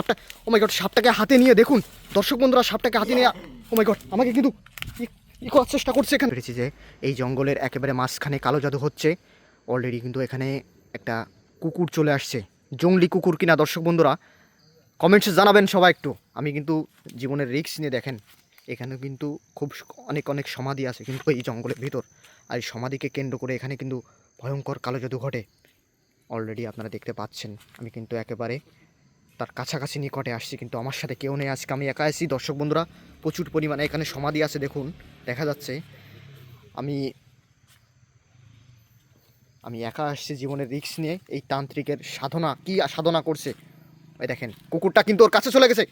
সাপটা ও my god সাপটাকে হাতে নিয়ে দেখুন। দর্শক বন্ধুরা, সাপটাকে হাতে নিয়ে ও মাই গড আমাকে কিন্তু ই- করার চেষ্টা করছে এখানে। পেরেছি যে এই জঙ্গলের একেবারে মাঝখানে কালো জাদু হচ্ছে। অলরেডি কিন্তু এখানে একটা কুকুর চলে আসছে। জঙ্গলি কুকুর কিনা, দর্শক বন্ধুরা? কমেন্টসে জানাবেন সবাই একটু। আমি কিন্তু জীবনের রিস্ক নিয়ে দেখেন এখানে কিন্তু খুব অনেক অনেক সমাধি আছে কিন্তু এই জঙ্গলের ভিতর। আর এই সমাধিকে কেন্দ্র করে এখানে কিন্তু ভয়ঙ্কর কালো জাদু ঘটে। অলরেডি আপনারা দেখতে পাচ্ছেন, আমি কিন্তু একেবারে তার কাছাকাছি নিকটে আসছি, কিন্তু আমার সাথে কেউ নেই। আজকে আমি একা আছি। দর্শক বন্ধুরা, প্রচুর পরিমাণে এখানে সমাধি আছে, দেখুন, দেখা যাচ্ছে। আমি আমি একা আসছি জীবনের রিস্ক নিয়ে। এই তান্ত্রিকের সাধনা, কি সাধনা করছে? ওই দেখেন, কুকুরটা কিন্তু ওর কাছে চলে গেছে।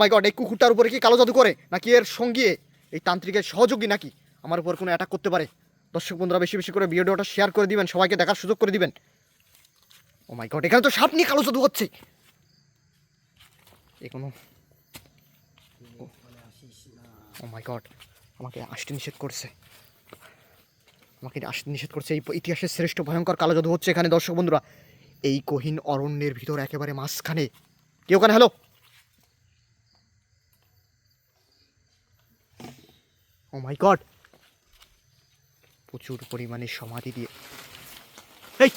মাই গড এই কুকুরটার উপরে কি কালো জাদু করে? নাকি এর সঙ্গে এই তান্ত্রিকের সহযোগী নাকি? আমার উপর কোনো অ্যাটাক করতে পারে। দর্শক বন্ধুরা, বেশি বেশি করে ভিডিওটা শেয়ার করে দিবেন, সবাইকে দেখার সুযোগ করে দিবেন। ও মাই গড এখানে তো সাপ নিয়ে কালো জাদু হচ্ছে। এ কোনো ও মাই গড আমাকে আসতে নিষেধ করছে। আমাকে আসতে নিষেধ করছে। এই ইতিহাসের শ্রেষ্ঠ ভয়ঙ্কর কালো জাদু হচ্ছে এখানে, দর্শক বন্ধুরা। এই কহিন অরণ্যের ভিতর একেবারে মাঝখানে। কেউ ওখানে? হ্যালো ও মাই গড প্রচুর পরিমাণে সমাধি দিয়ে এই!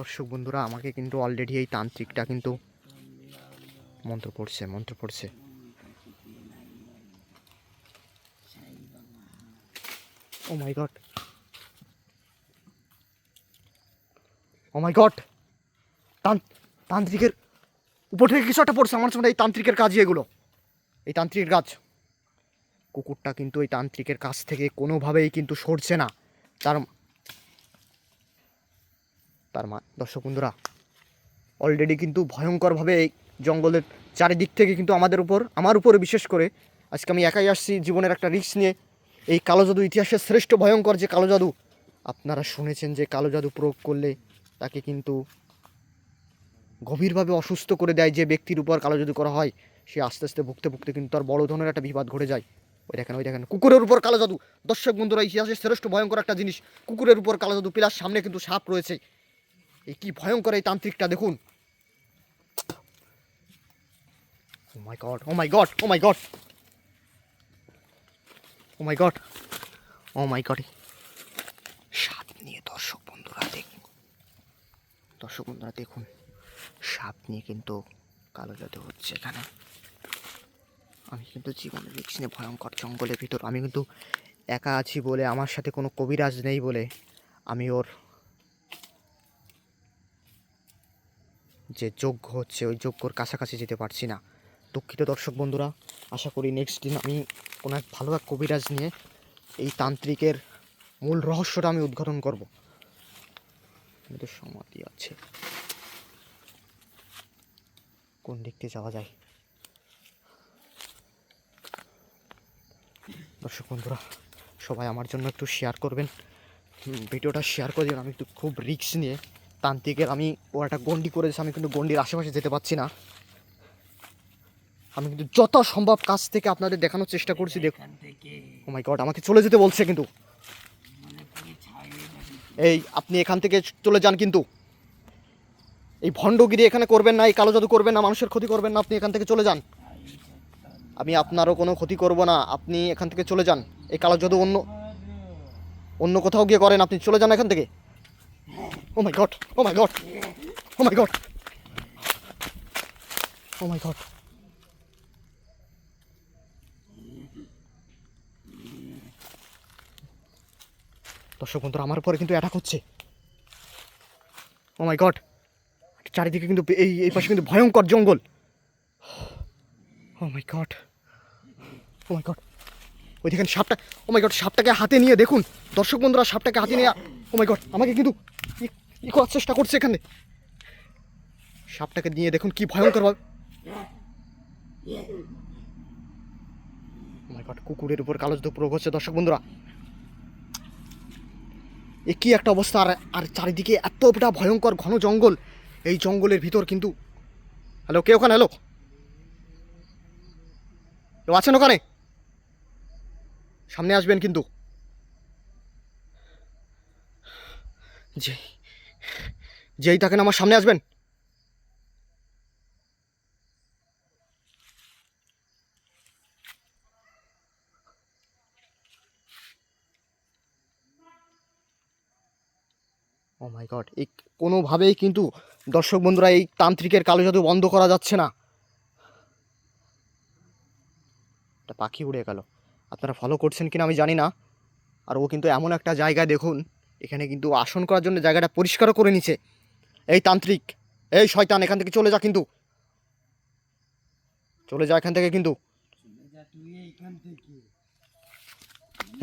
দর্শক বন্ধুরা, আমাকে কিন্তু অলরেডি এই তান্ত্রিকটা কিন্তু মন্ত্র পড়ছে মন্ত্র পড়ছে। ও my god oh my god তান্ত্রিকের উপর থেকে কিছু একটা পড়ছে, আমার সময় এই তান্ত্রিকের কাজই এগুলো। এই তান্ত্রিকের কাজ। কুকুরটা কিন্তু এই তান্ত্রিকের কাছ থেকে কোনোভাবেই কিন্তু সরছে না। তার তার মা। দর্শক বন্ধুরা অলরেডি কিন্তু ভয়ঙ্করভাবে এই জঙ্গলের চারিদিক থেকে কিন্তু আমাদের উপর, আমার উপরে বিশেষ করে, আজকে আমি একাই আসছি জীবনের একটা রিস্ক নিয়ে। এই কালো জাদু ইতিহাসের শ্রেষ্ঠ ভয়ঙ্কর যে কালো জাদু, আপনারা শুনেছেন যে কালো জাদু প্রয়োগ করলে তাকে কিন্তু গভীরভাবে অসুস্থ করে দেয় যে ব্যক্তির উপর কালো জাদু করা হয়। সে আস্তে আস্তে ভুগতে ভুগতে কিন্তু তার বড় ধরনের একটা বিবাদ ঘটে যায়। ওই দেখেন ওই দেখেন, কুকুরের উপর কালো জাদু। দর্শক বন্ধুরা, ইতিহাসের শ্রেষ্ঠ ভয়ঙ্কর একটা জিনিস, কুকুরের উপর কালো জাদু পিলার সামনে কিন্তু সাপ রয়েছে। এই কি ভয়ঙ্কর এই তান্ত্রিকটা, দেখুন। ও মাই গড ও মাই ও মাই ও মাই ও মাই সাপ নিয়ে দর্শক বন্ধুরা দেখুন দর্শক বন্ধুরা দেখুন, সাপ নিয়ে কিন্তু কালো জাদু হচ্ছে এখানে। আমি কিন্তু জীবনে রিক্স নিয়ে ভয়ঙ্কর জঙ্গলের ভিতর। আমি কিন্তু একা আছি বলে, আমার সাথে কোনো কবিরাজ নেই বলে আমি ওর যে যোগ্য হচ্ছে, ওই যোগ্যর কাছাকাছি যেতে পারছি না। দুঃখিত দর্শক বন্ধুরা, আশা করি নেক্সট দিন আমি কোনো এক ভালো এক কবিরাজ নিয়ে এই তান্ত্রিকের মূল রহস্যটা আমি উদ্ঘাটন করব। কিন্তু সমাধি আছে। কোন দিক দিয়ে যাওয়া যায়? দর্শক বন্ধুরা, সবাই আমার জন্য একটু শেয়ার করবেন। ভিডিওটা শেয়ার করে দিবেন, আমি একটু খুব রিস্ক নিয়ে তান্ত্রিকের আমি ও একটা গন্ডি করেছে আমি কিন্তু গন্ডির আশেপাশে যেতে পারছি না। আমি কিন্তু যত সম্ভব কাছ থেকে আপনাদের দেখানোর চেষ্টা করছি দেখুন। ও মাই গড আমাকে চলে যেতে বলছে কিন্তু। এই আপনি এখান থেকে চলে যান কিন্তু। এই ভণ্ডগিরি এখানে করবেন না এই কালো জাদু করবেন না মানুষের ক্ষতি করবেন না আপনি এখান থেকে চলে যান। আমি আপনারও কোনো ক্ষতি করব না আপনি এখান থেকে চলে যান। এই কালো জাদু অন্য অন্য কোথাও গিয়ে করেন আপনি চলে যান এখান থেকে। ও my god oh my god oh my god oh my god দর্শক বন্ধুরা, আমার উপরে কিন্তু অ্যাটাক হচ্ছে। ও মাই গড চারিদিকে কিন্তু এই এই পাশে কিন্তু ভয়ঙ্কর জঙ্গল। ও my god oh my god ওই দেখেন সাপটা ও মাই গড সাপটাকে হাতে নিয়ে দেখুন। দর্শক বন্ধুরা, সাপটাকে হাতে নিয়ে ও মাই গড আমাকে কিন্তু ই- করার চেষ্টা করছে এখানে? সাপটাকে নিয়ে দেখুন কি ভয়ঙ্কর গড কুকুরের উপর কালো জাদু প্রয়োগ হচ্ছে। দর্শক বন্ধুরা এ কি একটা অবস্থা, আর আর চারিদিকে এতটা ভয়ঙ্কর ঘন জঙ্গল। এই জঙ্গলের ভিতর কিন্তু হ্যালো কে ওখানে? হ্যালো কেউ আছেন ওখানে? সামনে আসবেন কিন্তু। যে যেই থাকেন আমার সামনে আসবেন? ও মাই গড এই কোনোভাবেই কিন্তু দর্শক বন্ধুরা এই তান্ত্রিকের কালো জাদু বন্ধ করা যাচ্ছে না। একটা পাখি উড়ে গেল। আপনারা ফলো করছেন কিনা আমি জানি না। আর ও কিন্তু এমন একটা জায়গায় দেখুন, এখানে কিন্তু আসন করার জন্য জায়গাটা পরিষ্কারও করে নিছে। এই তান্ত্রিক, এই শয়তান, এখান থেকে চলে যা কিন্তু। চলে যা এখান থেকে কিন্তু।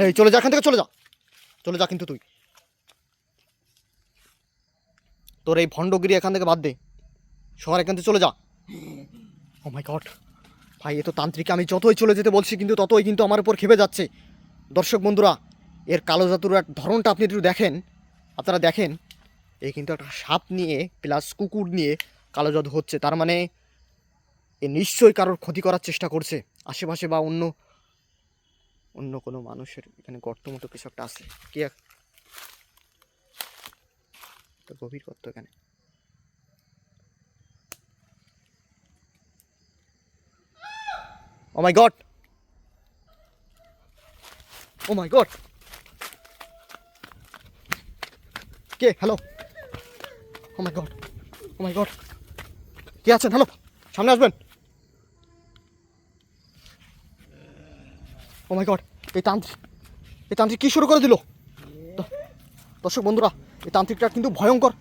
এই, চলে যা এখান থেকে, চলে যা। চলে যা কিন্তু তুই। তোর এই ভণ্ডগিরি এখান থেকে বাদ দে। শহর এখান থেকে চলে যা। ও মাই গড ভাই, এ তো তান্ত্রিক, আমি যতই চলে যেতে বলছি কিন্তু ততই কিন্তু আমার উপর খেপে যাচ্ছে। দর্শক বন্ধুরা, এর কালো জাতুর এক ধরনটা আপনি একটু দেখেন, আপনারা দেখেন এই কিন্তু একটা সাপ নিয়ে প্লাস কুকুর নিয়ে কালো জাদু হচ্ছে। তার মানে এ নিশ্চয়ই কারোর ক্ষতি করার চেষ্টা করছে। আশেপাশে বা অন্য অন্য কোনো মানুষের এখানে গর্ত মতো কিছু একটা আছে। কি এক- গভীর গর্ত এখানে। Oh my god oh my god K? Hello oh my god oh my god কে আছেন? হ্যালো, সামনে আসবেন। ও মাই গড এই তান্ত্রিক এই তান্ত্রিক কী শুরু করে দিল? দর্শক বন্ধুরা, এই তান্ত্রিকটা কিন্তু ভয়ঙ্কর।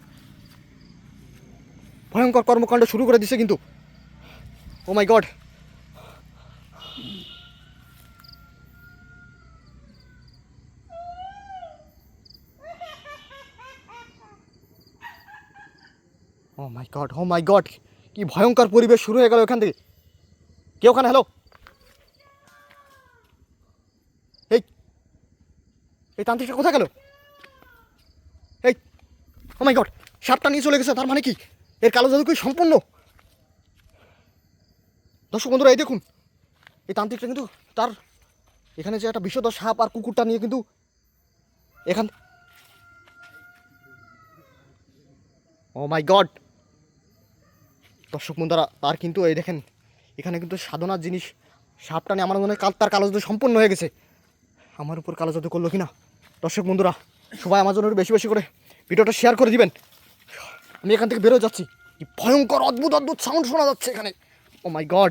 ভয়ঙ্কর কর্মকাণ্ড শুরু করে দিছে কিন্তু। ও my god oh my god oh my god কি ভয়ঙ্কর পরিবেশ শুরু হয়ে গেল এখান থেকে। কে ওখানে? হ্যালো এই এই তান্ত্রিকটা কোথায় গেল? এই ও মাই গড সাপটা নিয়ে চলে গেছে, তার মানে কি? এর কালো জাদু কি সম্পূর্ণ? দর্শক বন্ধুরা, এই দেখুন, এই তান্ত্রিকটা কিন্তু তার এখানে যে একটা বিষধর সাপ আর কুকুরটা নিয়ে কিন্তু এখান ও মাই গড দর্শক বন্ধুরা, তার কিন্তু এই দেখেন, এখানে কিন্তু সাধনার জিনিস, সাপটা নিয়ে আমার মনে হয় তার কালো জাদু সম্পূর্ণ হয়ে গেছে। আমার উপর কালো জাদু করল কিনা? দর্শক বন্ধুরা, সবাই আমার জন্য বেশি বেশি করে ভিডিওটা শেয়ার করে দিবেন। আমি এখান থেকে বেরোয় যাচ্ছি। ভয়ঙ্কর, অদ্ভুত অদ্ভুত সাউন্ড শোনা যাচ্ছে এখানে। Oh my god